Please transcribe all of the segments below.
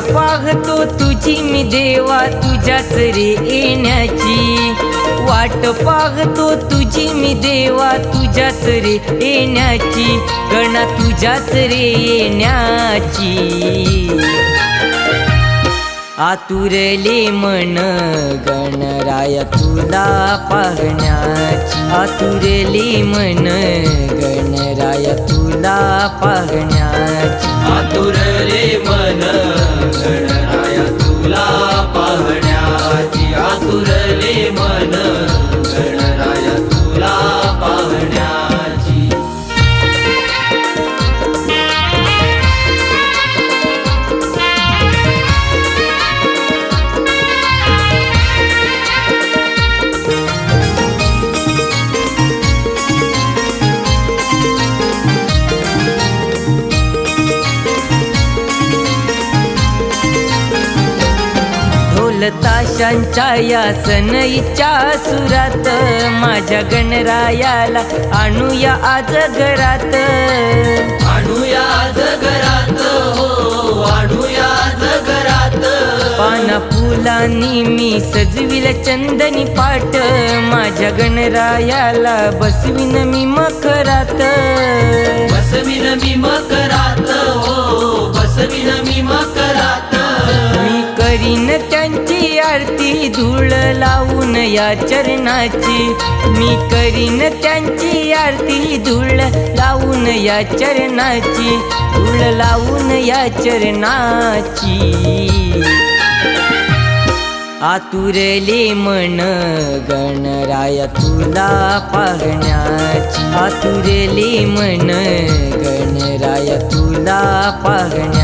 पाहतो तुझी मी देवा तुझ्याच रे येण्याची. वाट पाहतो तुझी मी देवा तुझ्याच रे येण्याची. गणा तुझ्याच रे येण्याची. आतुरले मन गणराया तुला पाहण्याची. आतुरले मन गणराया तुला पाहण्याची. आतुरले मन ताशांच्या या सनईच्या सुरात माझ्या गणरायाला आणूया आज घरात. आणूया जगरात हो आणूया जगरात पाना फुलांनी मी सजविल चंदनी पाट माझ्या गणरायाला बसविन मी मखरात. बसविन मी मकरात धूळ लावून या चरणाची. मी करीन त्यांची आरती धूळ लावून या चरणाची. धूळ लावून या चरणाची. आतुरले मन गणराया तुला पाहण्याची आतुरले मन गणराया तुला पाहण्या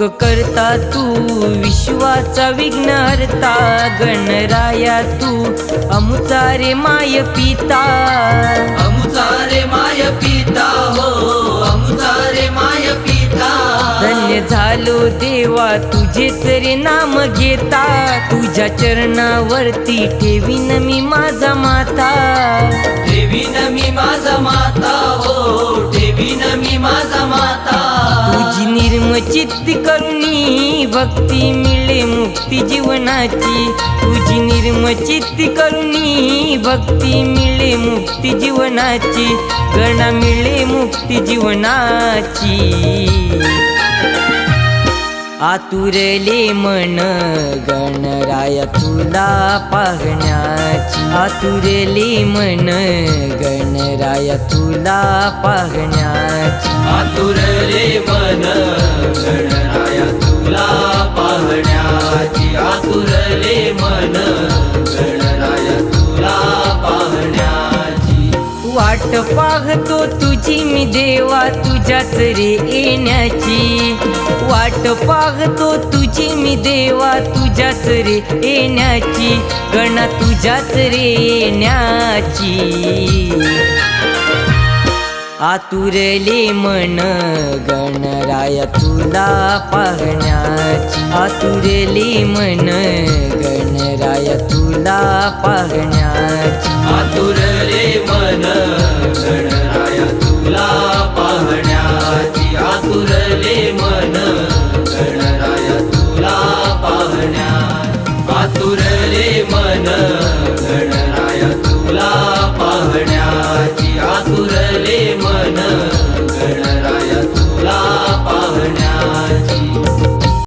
सुख करता तू विश्वाचा विघ्न हरता गणराया तू अमुचा रे माय पिता. अमुचा रे माय पिता हो अमुचा रे माय पिता. धन्य झालो देवा तुझेच रे नाम घेता. तुझ्या चरणावरती ठेवीन मी माझा माता. ठेवीन मी माझा माता हो ठेवीन मी माझा तुझी चित्त करुणी भक्ती मिळे मुक्ती जीवनाची. तुझी निर्मचित्त करुणी भक्ती मिळे मुक्ती जीवनाची. गणा मिळे मुक्ती जीवनाची. आतुरले मन गणराया तुला पाहण्याची. आतुरले मन गणराया तुला पाहण्याची. आतुरले मन गणराया तुला पाहण्याची आतुरले मन. गणराया तुला पाहण्याची. वाट पाहतो तुझी मी देवा तुझ्याच रे येण्याची. वाट पाहतो तुझी मी देवा तुझ्याच रे येण्याची. गणा तुझ्याच रे येण्याची. आतुरली मन गणराय तुला पाहण्याची आतुरली मन गणराय तुला पाहण्याची आतुरले मन गणराया तुला पाहण्याची आतुरले मन तुला पाहण्या आतुरले मन तुला पाहण्याची आतुरले मन